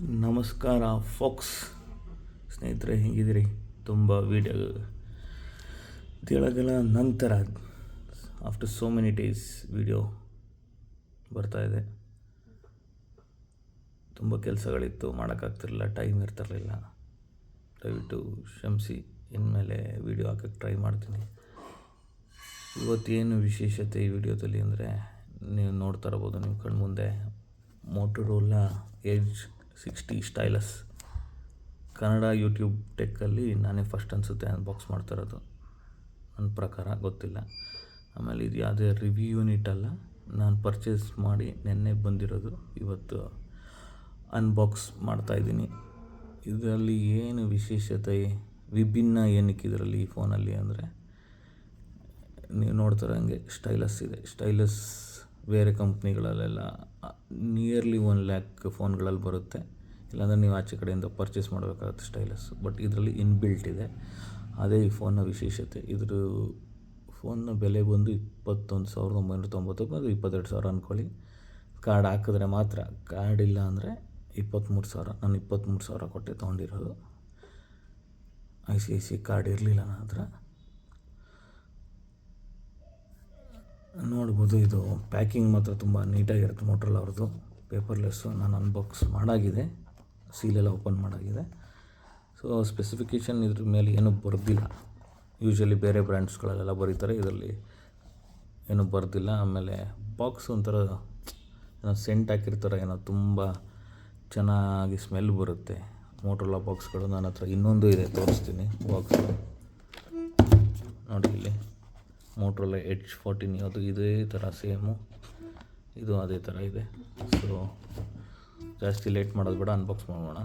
ನಮಸ್ಕಾರ ಫಾಕ್ಸ್. ಸ್ನೇಹಿತರೆ, ಹೇಗಿದ್ದೀರಿ? ತುಂಬ ವೀಡಿಯೋ ತಿಳಗಳ ನಂತರ after so many days video ಬರ್ತಾ ಇದೆ. ತುಂಬ ಕೆಲಸಗಳಿತ್ತು, ಮಾಡೋಕ್ಕಾಗ್ತಿರಲಿಲ್ಲ ಟೈಮ್ ಇರ್ತಿರಲಿಲ್ಲ. ದಯವಿಟ್ಟು ಕ್ಷಮಿಸಿ, ಇನ್ಮೇಲೆ ವೀಡಿಯೋ ಹಾಕೋಕ್ಕೆ ಟ್ರೈ ಮಾಡ್ತೀನಿ. ಇವತ್ತೇನು ವಿಶೇಷತೆ ಈ ವಿಡಿಯೋದಲ್ಲಿ ಅಂದರೆ, ನೀವು ನೋಡ್ತಾ ಇರ್ಬೋದು ನಿಮ್ಮ ಕಣ್ಮುಂದೆ Motorola edge sixty stylus. Kannada YouTube ಟೆಕ್ಕಲ್ಲಿ ನಾನೇ ಫಸ್ಟ್ ಅನಿಸುತ್ತೆ ಅನ್ಬಾಕ್ಸ್ ಮಾಡ್ತಾ ಇರೋದು ನನ್ನ ಪ್ರಕಾರ ಗೊತ್ತಿಲ್ಲ. ಆಮೇಲೆ ಇದು ಯಾವುದೇ ರಿವ್ಯೂ ಯೂನಿಟ್ ಅಲ್ಲ. ನಾನು ಪರ್ಚೇಸ್ ಮಾಡಿ ನಿನ್ನೆ ಬಂದಿರೋದು. ಇವತ್ತು ಅನ್ಬಾಕ್ಸ್ ಮಾಡ್ತಾಯಿದ್ದೀನಿ ಇದರಲ್ಲಿ ಏನು ವಿಶೇಷತೆ, ವಿಭಿನ್ನ ಏನಕ್ಕೆ ಇದರಲ್ಲಿ ಈ ಫೋನಲ್ಲಿ ಅಂದರೆ, ನೀವು ನೋಡ್ತಾರೆ ಹಂಗೆ ಸ್ಟೈಲಸ್ ಇದೆ. ಸ್ಟೈಲಸ್ ಬೇರೆ ಕಂಪ್ನಿಗಳಲ್ಲೆಲ್ಲ ನಿಯರ್ಲಿ ಒನ್ ಲ್ಯಾಕ್ ಫೋನ್ಗಳಲ್ಲಿ ಬರುತ್ತೆ. ಇಲ್ಲಾಂದರೆ ನೀವು ಆಚೆ ಕಡೆಯಿಂದ ಪರ್ಚೇಸ್ ಮಾಡಬೇಕಾಗುತ್ತೆ ಸ್ಟೈಲಸ್ ಬಟ್ ಇದರಲ್ಲಿ ಇನ್ಬಿಲ್ಟ್ ಇದೆ. ಅದೇ ಈ ಫೋನ್ನ ವಿಶೇಷತೆ. ಇದ್ರ ಫೋನ್ನ ಬೆಲೆ ಬಂದು ಇಪ್ಪತ್ತೊಂದು ಸಾವಿರದ ಒಂಬೈನೂರ ತೊಂಬತ್ತು ಅದು ಇಪ್ಪತ್ತೆರಡು ಸಾವಿರ ಅಂದ್ಕೊಳ್ಳಿ ಕಾರ್ಡ್ ಹಾಕಿದ್ರೆ ಮಾತ್ರ. ಕಾರ್ಡ್ ಇಲ್ಲ ಅಂದರೆ ಇಪ್ಪತ್ತ್ಮೂರು ಸಾವಿರ. ನಾನು ಇಪ್ಪತ್ತ್ಮೂರು ಸಾವಿರ ಕೊಟ್ಟೆ ತೊಗೊಂಡಿರೋದು. I C I C card ಇರಲಿಲ್ಲ ನನ್ನ ಹತ್ರ. ನೋಡ್ಬೋದು, ಇದು ಪ್ಯಾಕಿಂಗ್ ಮಾತ್ರ ತುಂಬ ನೀಟಾಗಿರುತ್ತೆ ಮೋಟ್ರಲ್ ಅವ್ರದ್ದು. ಪೇಪರ್ಲೆಸ್ಸು ನಾನು ಅನ್ಬಾಕ್ಸ್ ಮಾಡಾಗಿದೆ. ಸೀಲೆಲ್ಲ ಓಪನ್ ಮಾಡಾಗಿದೆ. ಸೊ ಸ್ಪೆಸಿಫಿಕೇಷನ್ ಇದ್ರ ಮೇಲೆ ಏನೂ ಬರೆದಿಲ್ಲ. ಯೂಶ್ವಲಿ ಬೇರೆ ಬ್ರ್ಯಾಂಡ್ಸ್ಗಳಲ್ಲೆಲ್ಲ ಬರೀತಾರೆ, ಇದರಲ್ಲಿ ಏನೂ ಬರೆದಿಲ್ಲ. ಆಮೇಲೆ ಬಾಕ್ಸ್ ಒಂಥರ ಏನೋ ಸೆಂಟ್ ಹಾಕಿರ್ತಾರೆ ಏನೋ ತುಂಬ ಚೆನ್ನಾಗಿ ಸ್ಮೆಲ್ ಬರುತ್ತೆ. ಮೋಟ್ರಲ್ಲ ಬಾಕ್ಸ್ಗಳು ನನ್ನ ಹತ್ರ ಇನ್ನೊಂದು ಇದೆ ತೋರಿಸ್ತೀನಿ ಬಾಕ್ಸ್ ನೋಡಿ ಇಲ್ಲಿ. ಮೋಟ್ರೋಲ ಎಚ್ ಫೋರ್ಟೀನ್ ಅದು ಇದೇ ಥರ ಸೇಮು ಇದು ಅದೇ ಥರ ಇದೆ. ಸೊ ಜಾಸ್ತಿ ಲೇಟ್ ಮಾಡೋದು ಬೇಡ ಅನ್ಬಾಕ್ಸ್ ಮಾಡೋಣ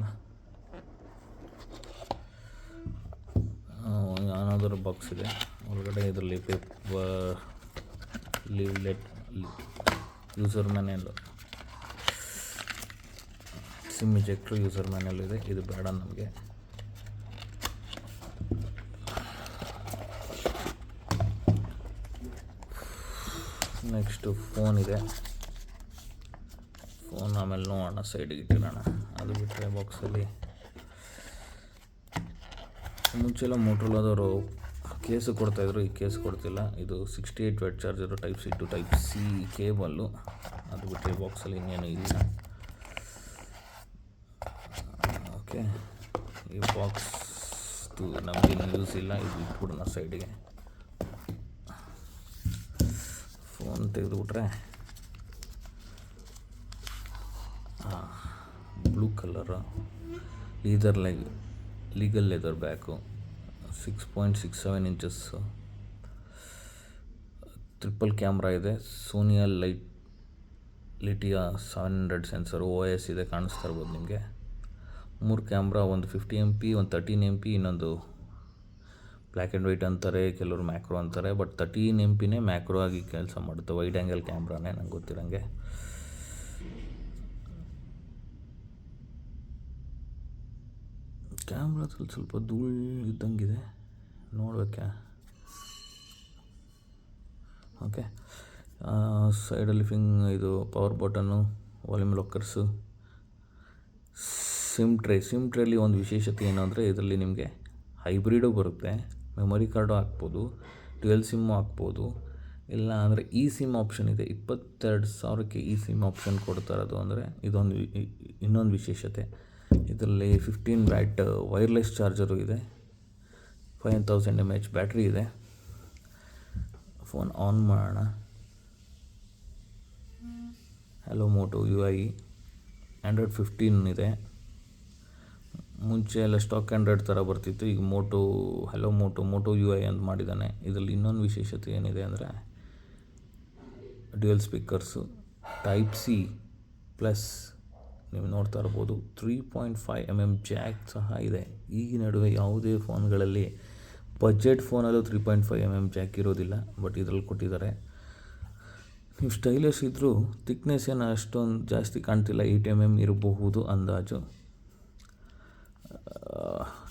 ಅನ್ನೋದರ ಬಾಕ್ಸ್ ಇದೆ. ಒಳಗಡೆ ಇದರಲ್ಲಿ paper leaflet user manual SIM ejector user manual ಇದೆ. ಇದು ಬೇಡ ನಮಗೆ. ನೆಕ್ಸ್ಟು ಫೋನ್ ಇದೆ. ಫೋನ್ ಆಮೇಲೆ ನೋಡೋಣ, ಸೈಡಿಗೆ ಇಟ್ಟಿರೋಣ. ಅದು ಬಿಟ್ಟರೆ ಬಾಕ್ಸಲ್ಲಿ. ಮುಂಚೆಲ್ಲ ಮೋಟ್ರೋಲಾದವರು ಕೇಸು ಕೊಡ್ತಾಯಿದ್ರು ಈ ಕೇಸ್ ಕೊಡ್ತಿಲ್ಲ. ಇದು sixty eight watt charger type C to type C cable ಅದು ಬಿಟ್ಟರೆ ಬಾಕ್ಸಲ್ಲಿ ಇನ್ನೇನು ಇಲ್ಲ. ಓಕೆ ಈ ಬಾಕ್ಸ್ದು ನಮಗೇನು ಯೂಸ್ ಇಲ್ಲ. ಇದು ಇಟ್ಬಿಡೋಣ ಸೈಡಿಗೆ. ತೆಗೆದುಬಿಟ್ರೆ? Blue colour leather leg legal leather back six point six seven inches triple camera ಇದೆ. Sony light Lytia seven hundred sensor O S ಇದೆ, ಕಾಣಿಸ್ತಾ ಇರ್ಬೋದು ನಿಮಗೆ. ಮೂರು ಕ್ಯಾಮ್ರಾ ಒಂದು ಫಿಫ್ಟಿ ಎಂ ಪಿ ಒಂದು ತರ್ಟೀನ್ ಎಂ ಪಿ ಇನ್ನೊಂದು ಬ್ಲ್ಯಾಕ್ ಆ್ಯಂಡ್ ವೈಟ್ ಅಂತಾರೆ, ಕೆಲವರು ಮ್ಯಾಕ್ರೋ ಅಂತಾರೆ ಬಟ್ ತರ್ಟೀನ್ ಎಂ ಪಿನೇ ಮ್ಯಾಕ್ರೋ ಆಗಿ ಕೆಲಸ ಮಾಡುತ್ತೆ. ವೈಡ್ ಆ್ಯಂಗಲ್ ಕ್ಯಾಮ್ರಾನೇ ನಂಗೆ ಗೊತ್ತಿರೋಂಗೆ. ಕ್ಯಾಮ್ರಾದಲ್ಲಿ ಸ್ವಲ್ಪ ಧೂಳು ಇದ್ದಂಗಿದೆ. ನೋಡ್ಬೇಕಾ. ಓಕೆ ಸೈಡಲ್ಲಿ ಫಿಂಗ್ ಇದು power button volume rockers sim tray sim ಟ್ರೇಲಿ ಒಂದು ವಿಶೇಷತೆ ಏನು ಅಂದರೆ ಇದರಲ್ಲಿ ನಿಮಗೆ ಹೈಬ್ರಿಡು ಬರುತ್ತೆ. ಮೆಮೊರಿ ಕಾರ್ಡು ಹಾಕ್ಬೋದು ಟ್ವೆಲ್ ಸಿಮ್ಮು ಹಾಕ್ಬೋದು, ಇಲ್ಲ ಅಂದರೆ ಇ ಸಿಮ್ ಆಪ್ಷನ್ ಇದೆ. ಇಪ್ಪತ್ತೆರಡು ಸಾವಿರಕ್ಕೆ ಇ ಸಿಮ್ ಆಪ್ಷನ್ ಕೊಡ್ತಾ ಇರೋದು ಅಂದರೆ ಇದೊಂದು ಇನ್ನೊಂದು ವಿಶೇಷತೆ. ಇದರಲ್ಲಿ ಫಿಫ್ಟೀನ್ ವ್ಯಾಟ್ ವೈರ್ಲೆಸ್ ಚಾರ್ಜರು ಇದೆ. Five thousand M H battery ಇದೆ. ಫೋನ್ ಆನ್ ಮಾಡೋಣ. Hello Moto U I Android fifteen ಇದೆ. ಮುಂಚೆ ಎಲ್ಲ ಸ್ಟಾಕ್ ಆ್ಯಂಡ್ರಾಯ್ಡ್ ಥರ ಬರ್ತಿತ್ತು. ಈಗ Moto hello Moto Moto U I ಅಂತ ಮಾಡಿದ್ದಾನೆ. ಇದರಲ್ಲಿ ಇನ್ನೊಂದು ವಿಶೇಷತೆ ಏನಿದೆ ಅಂದರೆ dual speakers type C plus ನೀವು ನೋಡ್ತಾ ಇರ್ಬೋದು. Three point five M M jack ಸಹ ಇದೆ. ಈ ನಡುವೆ ಯಾವುದೇ ಫೋನ್ಗಳಲ್ಲಿ budget ಫೋನಲ್ಲೂ three point five M M jack ಇರೋದಿಲ್ಲ ಬಟ್ ಇದರಲ್ಲಿ ಕೊಟ್ಟಿದ್ದಾರೆ. ನೀವು ಸ್ಟೈಲಿಶ್ ಇದ್ದರೂ ತಿಕ್ನೆಸ್ ಏನು ಅಷ್ಟೊಂದು ಜಾಸ್ತಿ ಕಾಣ್ತಿಲ್ಲ ಏಯ್ಟ್ ಎಂ ಎಂ ಇರಬಹುದು ಅಂದಾಜು.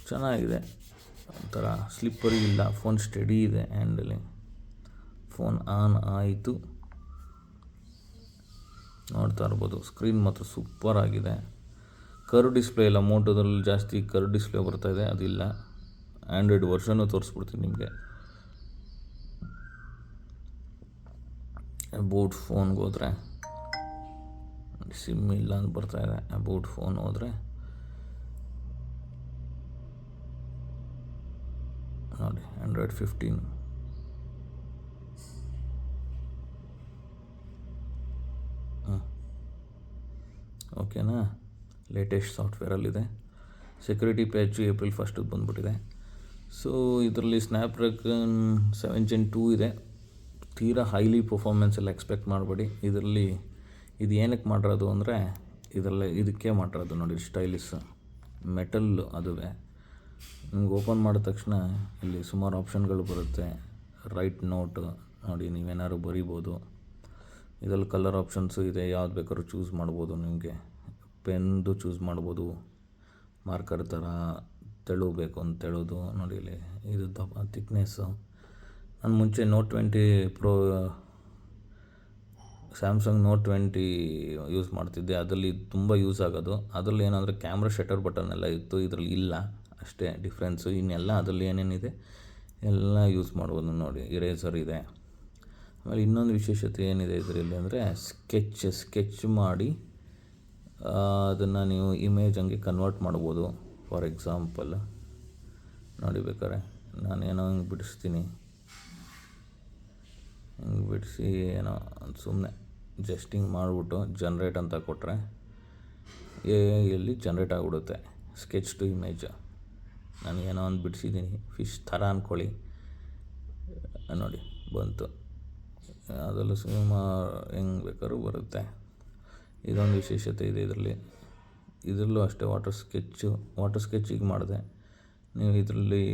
ಚೆನ್ನಾಗಿದೆ. ಒಂಥರ ಸ್ಲಿಪ್ಪರಿ ಇಲ್ಲ. ಫೋನ್ ಸ್ಟಡಿ ಇದೆ ಹ್ಯಾಂಡಲಿಂಗ್ ಫೋನ್ ಆನ್ ಆಯಿತು. ನೋಡ್ತಾ ಇರ್ಬೋದು. ಸ್ಕ್ರೀನ್ ಮಾತ್ರ ಸೂಪರ್ ಆಗಿದೆ. ಕರ್ ಡಿಸ್ಪ್ಲೇ ಇಲ್ಲ. ಮೋಟೋದಲ್ಲಿ ಜಾಸ್ತಿ ಕರ್ ಡಿಸ್ಪ್ಲೇ ಬರ್ತಾಯಿದೆ ಅದಿಲ್ಲ. ಆ್ಯಂಡ್ರಾಯ್ಡ್ ವರ್ಷನ್ನು ತೋರಿಸ್ಬಿಡ್ತೀನಿ ನಿಮಗೆ. ಅಬೌಟ್ ಫೋನ್ಗೆ ಹೋದರೆ. ಸಿಮ್ ಇಲ್ಲ ಅಂತ ಬರ್ತಾಯಿದೆ ಅಬೌಟ್ ಫೋನ್ ಹೋದರೆ. ನೋಡಿ ಆ್ಯಂಡ್ರಾಯ್ಡ್ ಫಿಫ್ಟೀನ್ ಓಕೆನಾ ಲೇಟೆಸ್ಟ್ ಸಾಫ್ಟ್ವೇರಲ್ಲಿದೆ ಸೆಕ್ಯೂರಿಟಿ ಪ್ಯಾಚು ಏಪ್ರಿಲ್ ಫಸ್ಟಿಗೆ ಬಂದುಬಿಟ್ಟಿದೆ. ಸೊ ಇದರಲ್ಲಿ ಸ್ನ್ಯಾಪ್ಡ್ರ್ಯಾಗನ್ ಸೆವೆನ್ ಜೆನ್ ಟೂ ಇದೆ. ತೀರಾ ಹೈಲಿ ಪರ್ಫಾರ್ಮೆನ್ಸ್ ಎಲ್ಲ ಎಕ್ಸ್ಪೆಕ್ಟ್ ಮಾಡಬೇಡಿ. ಇದರಲ್ಲಿ ಇದು ಏನಕ್ಕೆ ಮಾಡಿರೋದು ಅಂದರೆ, ಇದರಲ್ಲಿ ಇದಕ್ಕೆ ಮಾಡಿರೋದು ನೋಡಿ ಸ್ಟೈಲಿಸ್ ಮೆಟಲ್ ಅದುವೇ. ನಿಮ್ಗೆ ಓಪನ್ ಮಾಡಿದ ತಕ್ಷಣ ಇಲ್ಲಿ ಸುಮಾರು ಆಪ್ಷನ್ಗಳು ಬರುತ್ತೆ. ರೈಟ್ ನೋಟ್ ನೋಡಿ, ನೀವೇನಾದ್ರು ಬರಿಬೋದು. ಇದರಲ್ಲಿ ಕಲರ್ ಆಪ್ಷನ್ಸು ಇದೆ. ಯಾವ್ದು ಬೇಕಾದ್ರೂ ಚೂಸ್ ಮಾಡ್ಬೋದು ನಿಮಗೆ. ಪೆನ್ದು ಚೂಸ್ ಮಾಡ್ಬೋದು. ಮಾರ್ಕರ್ ಥರ ತೆಳುಬೇಕು ಅಂತ ತೆಳೋದು ನೋಡಿ ಇಲ್ಲಿ. ಇದು ದಪ್ಪ ತಿಕ್ನೆಸ್ಸು ನಾನು ಮುಂಚೆ Note twenty Pro Samsung Note twenty use ಮಾಡ್ತಿದ್ದೆ. ಅದರಲ್ಲಿ ತುಂಬ ಯೂಸ್ ಆಗೋದು. ಅದರಲ್ಲಿ ಏನಂದರೆ ಕ್ಯಾಮ್ರಾ ಶಟರ್ ಬಟನ್ ಎಲ್ಲ ಇತ್ತು. ಇದರಲ್ಲಿ ಇಲ್ಲ. ಅಷ್ಟೇ ಡಿಫ್ರೆನ್ಸು ಇನ್ನೆಲ್ಲ ಅದರಲ್ಲಿ ಏನೇನಿದೆ ಎಲ್ಲ ಯೂಸ್ ಮಾಡ್ಬೋದು ನೋಡಿ, ಇರೇಸರ್ ಇದೆ. ಆಮೇಲೆ ಇನ್ನೊಂದು ವಿಶೇಷತೆ ಏನಿದೆ ಇದರಲ್ಲಿ ಅಂದರೆ ಸ್ಕೆಚ್ ಸ್ಕೆಚ್ ಮಾಡಿ ಅದನ್ನು ನೀವು ಇಮೇಜ್ ಹಂಗೆ ಕನ್ವರ್ಟ್ ಮಾಡ್ಬೋದು. ಫಾರ್ ಎಕ್ಸಾಂಪಲ್ ನೋಡಿ ಬೇಕಾರೆ ಏನೋ ಹಿಂಗೆ ಬಿಡಿಸ್ತೀನಿ. ಹಿಂಗೆ ಬಿಡಿಸಿ ಏನೋ ಸುಮ್ಮನೆ ಜಸ್ಟಿಂಗ್ ಮಾಡಿಬಿಟ್ಟು ಜನ್ರೇಟ್ ಅಂತ ಕೊಟ್ಟರೆ ಎಲ್ಲಿ ಜನ್ರೇಟ್ ಆಗಿಬಿಡುತ್ತೆ, ಸ್ಕೆಚ್ ಟು ಇಮೇಜ್. ನಾನು ಏನೋ ಒಂದು ಬಿಡಿಸಿದ್ದೀನಿ. ಫಿಶ್ ಥರ ಅಂದ್ಕೊಳ್ಳಿ ನೋಡಿ, ಬಂತು. ಅದರಲ್ಲೂ ಸುಮಾರು ಹೆಂಗೆ ಬೇಕಾದ್ರೂ ಬರುತ್ತೆ. ಇದೊಂದು ವಿಶೇಷತೆ ಇದೆ ಇದರಲ್ಲಿ. ಇದರಲ್ಲೂ ಅಷ್ಟೇ ವಾಟರ್ ಸ್ಕೆಚ್ಚು. ವಾಟರ್ ಸ್ಕೆಚ್ಚಿಗೆ ಮಾಡಿದೆ. ನೀವು ಇದರಲ್ಲಿ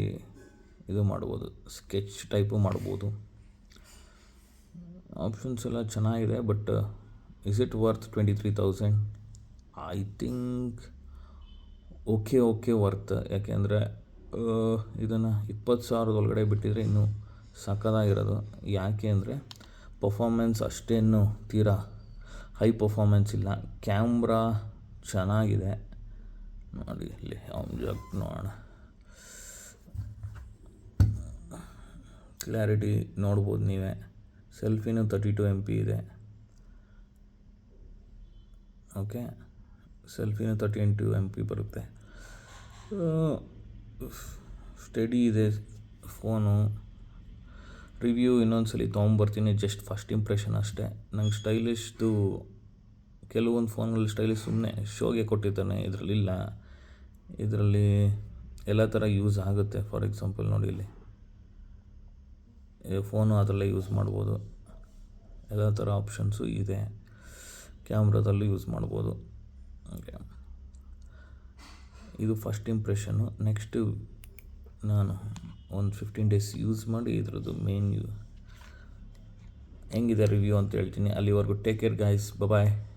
ಇದು ಮಾಡ್ಬೋದು. ಸ್ಕೆಚ್ ಟೈಪು ಮಾಡ್ಬೋದು. ಆಪ್ಷನ್ಸ್ ಎಲ್ಲ ಚೆನ್ನಾಗಿದೆ, but is it worth twenty three thousand? I think okay okay worth. ಯಾಕೆಂದರೆ ಇದನ್ನು ಇಪ್ಪತ್ತು ಸಾವಿರದ ಒಳಗಡೆ ಬಿಟ್ಟಿದ್ರೆ ಇನ್ನೂ ಸಕ್ಕದಾಗಿರೋದು ಯಾಕೆ ಅಂದರೆ ಪರ್ಫಾಮೆನ್ಸ್ ಅಷ್ಟೇನು ತೀರಾ ಹೈ ಪರ್ಫಾಮೆನ್ಸ್ ಇಲ್ಲ. ಕ್ಯಾಮ್ರಾ ಚೆನ್ನಾಗಿದೆ. ನೋಡಿ ಇಲ್ಲಿ ಜಗ್ ನೋಡೋಣ. ಕ್ಲಾರಿಟಿ ನೋಡ್ಬೋದು ನೀವೇ. ಸೆಲ್ಫಿನೂ ತರ್ಟಿ ಟು ಎಂ ಪಿ ಇದೆ. ಓಕೆ ಸೆಲ್ಫಿನೂ ತರ್ಟಿ ಎಂಟು ಎಂ ಪಿ ಬರುತ್ತೆ. ಸ್ಟಡಿ ಇದೆ ಫೋನು ರಿವ್ಯೂ ಇನ್ನೊಂದು ಸಲ ತೊಗೊಂಬರ್ತೀನಿ ಜಸ್ಟ್ ಫಸ್ಟ್ ಇಂಪ್ರೆಷನ್ ಅಷ್ಟೇ. ನಂಗೆ ಸ್ಟೈಲಿಶ್ದು ಕೆಲವೊಂದು ಫೋನ್ಗಳಲ್ಲಿ ಸ್ಟೈಲಿಶ್ ಸುಮ್ಮನೆ ಶೋಗೆ ಕೊಟ್ಟಿದ್ದಾನೆ ಇದರಲ್ಲಿ ಇಲ್ಲ. ಇದರಲ್ಲಿ ಎಲ್ಲ ಥರ ಯೂಸ್ ಆಗುತ್ತೆ ಫಾರ್ ಎಕ್ಸಾಂಪಲ್ ನೋಡಿ ಇಲ್ಲಿ. ಫೋನು ಅದರಲ್ಲೇ ಯೂಸ್ ಮಾಡ್ಬೋದು. ಎಲ್ಲ ಥರ ಆಪ್ಷನ್ಸು ಇದೆ. ಕ್ಯಾಮ್ರಾದಲ್ಲೂ ಯೂಸ್ ಮಾಡ್ಬೋದು. ಓಕೆ. ಇದು ಫಸ್ಟ್ ಇಂಪ್ರೆಷನ್ನು ನೆಕ್ಸ್ಟು ನಾನು ಒಂದು ಫಿಫ್ಟೀನ್ ಡೇಸ್ ಯೂಸ್ ಮಾಡಿ ಇದ್ರದ್ದು ಮೇನ್ ಯೂ ಹೆಂಗಿದೆ ರಿವ್ಯೂ ಅಂತ ಹೇಳ್ತೀನಿ. ಅಲ್ಲಿವರೆಗೂ ಟೇಕ್ ಕೇರ್ ಗಾಯ್ಸ್ ಬಾಯ್